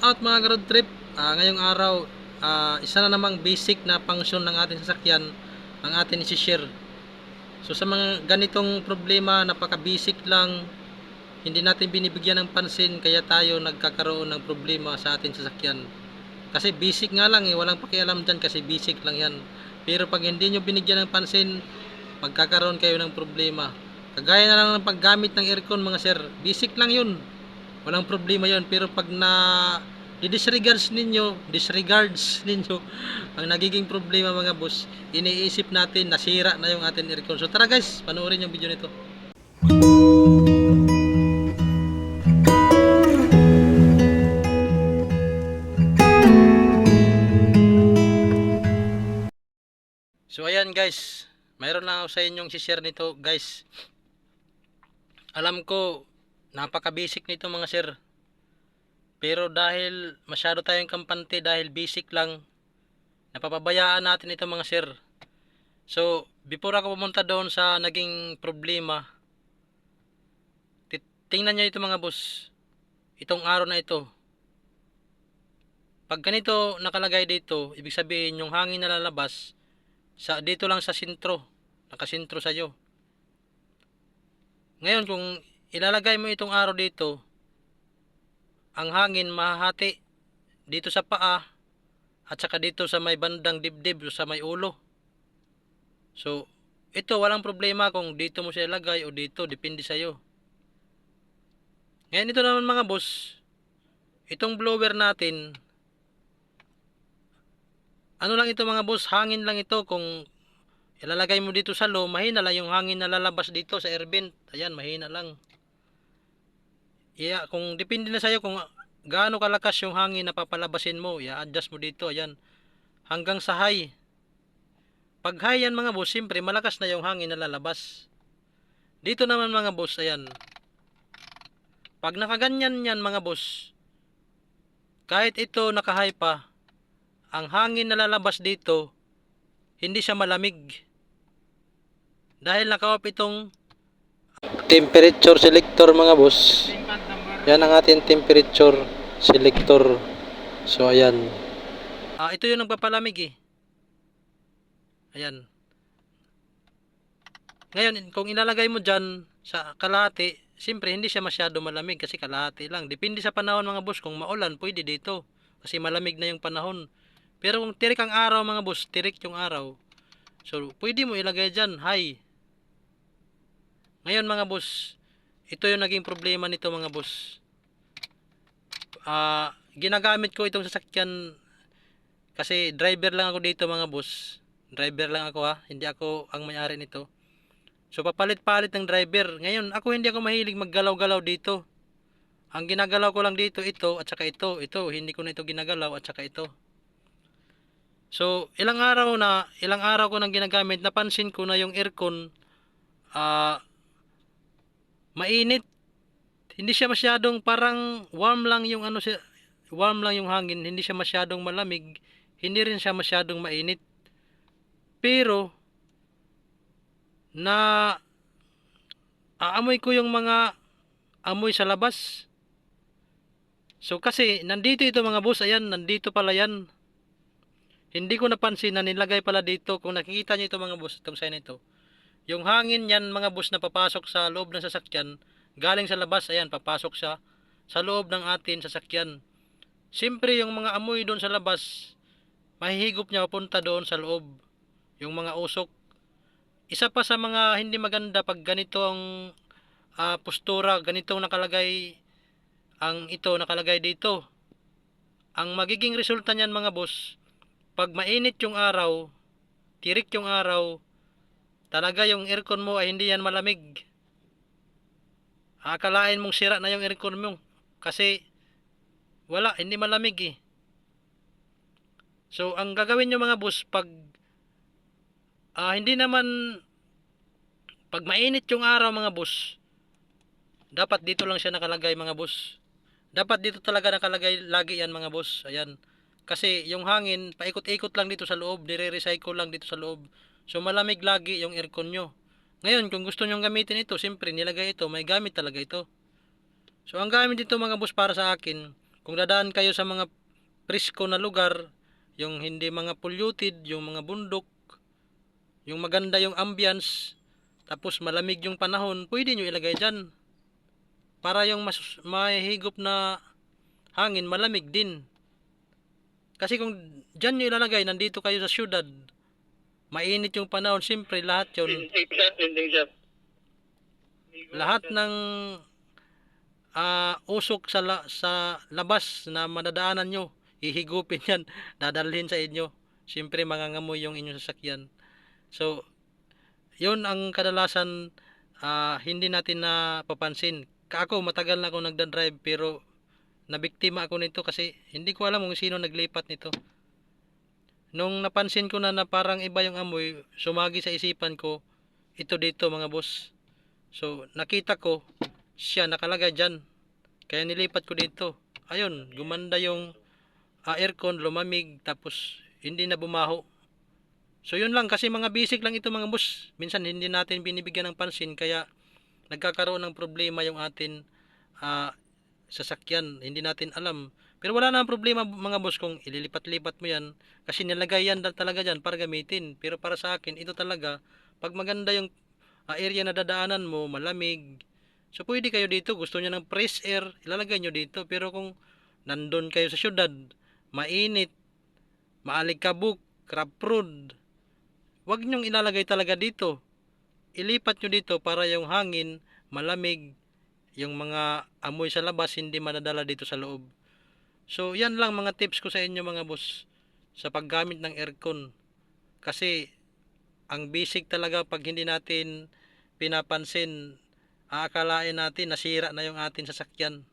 out mga road trip. Ah, ngayong araw, ah, isa na namang basic na function ng ating sasakyan ang atin isi-share. So sa mga ganitong problema, napaka-basic lang, hindi natin binibigyan ng pansin kaya tayo nagkakaroon ng problema sa ating sasakyan. Kasi basic nga lang eh, walang pakialam dyan kasi basic lang yan. Pero pag hindi nyo binigyan ng pansin, magkakaroon kayo ng problema. Kagaya na lang ng paggamit ng aircon mga sir, basic lang yun. Walang problema yun. Pero pag na disregards ninyo, disregards ninyo, ang nagiging problema mga boss, iniisip natin nasira na yung ating aircon. So tara guys, panoorin yung video nito. So ayan guys, mayroon lang ako sa inyong share nito guys. Alam ko, napaka-basic nito mga sir. Pero dahil masyado tayong kampante dahil basic lang, napapabayaan natin ito mga sir. So, before ako pumunta doon sa naging problema, tingnan nyo ito mga boss. Itong araw na ito. Pag ganito nakalagay dito, ibig sabihin yung hangin na lalabas, sa dito lang sa sintro, nakasintro sa iyo. Ngayon kung ilalagay mo itong araw dito, ang hangin mahahati dito sa paa at saka dito sa may bandang dibdib sa may ulo. So, ito walang problema kung dito mo siya ilagay o dito, depende sa iyo. Ngayon ito naman mga boss, itong blower natin, ano lang ito mga boss, hangin lang ito kung ilalagay mo dito sa low, mahina lang yung hangin na lalabas dito sa air vent. Ayan, mahina lang. Yeah, kung depende na sa'yo kung gaano kalakas yung hangin na papalabasin mo, i-adjust mo dito, ayan. Hanggang sa high. Pag high yan mga boss, siyempre malakas na yung hangin na lalabas. Dito naman mga boss, ayan. Pag nakaganyan yan mga boss, kahit ito naka-high pa, ang hangin na lalabas dito, hindi siya malamig. Dahil naka-off itong temperature selector mga boss. Yan ang ating temperature selector. So ayan. Ah, ito yung nagpapalamig eh. Ayan. Ngayon, kung ilalagay mo dyan sa kalahati, siyempre hindi siya masyado malamig kasi kalahati lang. Depende sa panahon mga boss. Kung maulan, pwede dito. Kasi malamig na yung panahon. Pero kung tirik ang araw mga boss, tirik yung araw. So, pwede mo ilagay dyan, high. Ngayon mga boss, ito yung naging problema nito mga boss. Ah, ginagamit ko itong sasakyan kasi driver lang ako dito mga boss. Driver lang ako ha, hindi ako ang may-ari nito. So papalit-palit ng driver. Ngayon, ako hindi ako mahilig maggalaw-galaw dito. Ang ginagalaw ko lang dito ito at saka ito, ito, hindi ko na ito ginagalaw at saka ito. So, ilang araw na, ilang araw ko nang ginagamit, napansin ko na yung aircon ah mainit. Hindi siya masyadong parang warm lang yung ano siya, warm lang yung hangin, hindi siya masyadong malamig, hindi rin siya masyadong mainit. Pero na aamoy ko yung mga amoy sa labas. So kasi nandito ito mga boss, ayan, nandito pala yan. Hindi ko napansin na nilagay pala dito. Kung nakikita niyo ito mga boss, itong sign ito. Yung hangin yan mga boss na papasok sa loob ng sasakyan, galing sa labas, ayan, papasok siya sa loob ng atin sasakyan. Siyempre yung mga amoy doon sa labas, mahihigop niya papunta doon sa loob. Yung mga usok. Isa pa sa mga hindi maganda pag ganito ang ah, postura, ganitong nakalagay ang ito nakalagay dito. Ang magiging resulta niyan mga boss, pag mainit yung araw, tirik yung araw, talaga yung aircon mo ay hindi yan malamig. Akalain mong sira na yung aircon mo kasi wala, hindi malamig eh. So, ang gagawin nyo mga boss, pag ah, hindi naman pag mainit yung araw mga boss, dapat dito lang siya nakalagay mga boss. Dapat dito talaga nakalagay lagi yan mga boss. Ayan. Kasi yung hangin, paikot-ikot lang dito sa loob, nire-recycle lang dito sa loob. So malamig lagi yung aircon nyo. Ngayon, kung gusto nyo gamitin ito, siyempre nilagay ito, may gamit talaga ito. So ang gamit dito mga boss para sa akin, kung dadaan kayo sa mga presko na lugar, yung hindi mga polluted, yung mga bundok, yung maganda yung ambience, tapos malamig yung panahon, pwede nyo ilagay dyan. Para yung mas mahihigop na hangin, malamig din. Kasi kung dyan nyo ilalagay, nandito kayo sa syudad, mainit yung panahon, siyempre lahat yun, sir. lahat ng ah, usok sa, la- sa labas na madadaanan nyo, ihigupin yan, dadalhin sa inyo. Siyempre, mangangamoy yung inyong sasakyan. So, yun ang kadalasan ah, hindi natin na papansin. Ako, matagal na ako nagdadrive pero nabiktima ako nito kasi hindi ko alam kung sino naglipat nito. Nung napansin ko na na parang iba yung amoy, sumagi sa isipan ko, ito dito mga boss. So, nakita ko, siya nakalagay dyan. Kaya nilipat ko dito. Ayun, gumanda yung ah, aircon, lumamig, tapos hindi na bumaho. So, yun lang, kasi mga basic lang ito mga boss. Minsan hindi natin binibigyan ng pansin, kaya nagkakaroon ng problema yung atin ah, sasakyan. Hindi natin alam. Pero wala na ang problema mga boss kung ililipat-lipat mo yan. Kasi nilagay yan talaga dyan para gamitin. Pero para sa akin, ito talaga, pag maganda yung ah, area na dadaanan mo, malamig. So pwede kayo dito, gusto niyo ng fresh air, ilalagay nyo dito. Pero kung nandun kayo sa syudad, mainit, maalikabok, crab road, wag nyong ilalagay talaga dito. Ilipat nyo dito para yung hangin, malamig, yung mga amoy sa labas hindi madadala dito sa loob. So yan lang mga tips ko sa inyo mga boss sa paggamit ng aircon. Kasi ang basic talaga pag hindi natin pinapansin, aakalain natin nasira na yung atin sasakyan.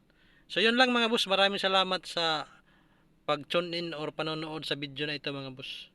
So yun lang mga boss, maraming salamat sa pag-tune in or panonood sa video na ito mga boss.